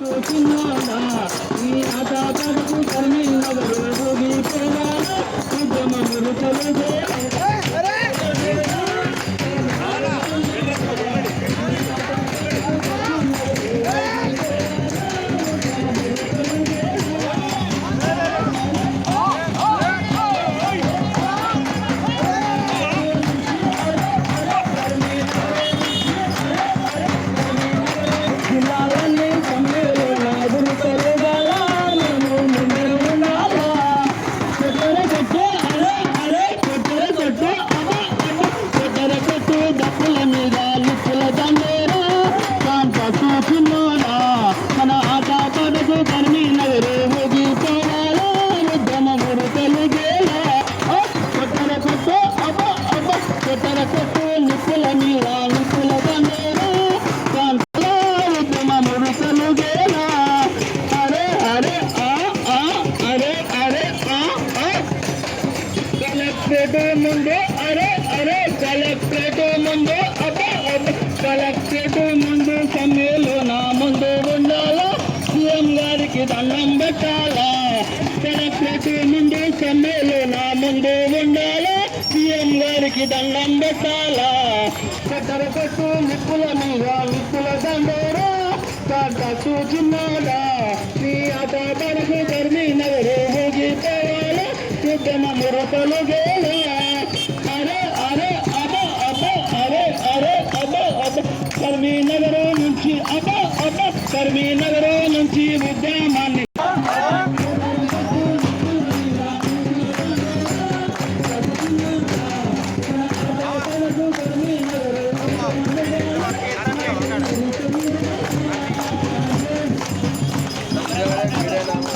జిల్లాలన్నీ collectorate ముందు అరే అరే కలెక్టరేట్ ముందు అబ్బా అబ్బా కలెక్టరేట్ ముందు సమ్మెలో నా ముందు ఉండాలా సీఎం గారికి దండం పెట్టాలా? కలెక్టరేట్ ముందు సమ్మెలో నా ముందు ఉండాలా? సీఎం దండం పెట్టాలా కట్టర కొట్టు నిప్పుల మీద నిప్పుల దండోరా? కాంట చూచిన్నాడా? నీ ఆట పడకు ధర్మి నగరు ఊగిపోవాలా యుద్ధమ మురకలు గేలా అరే అరే అబ అబ అరే అరే అబ అబ. కర్మీ నగరం నుంచి అబ అబ. కర్మీ నగరం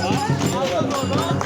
Aldım onu.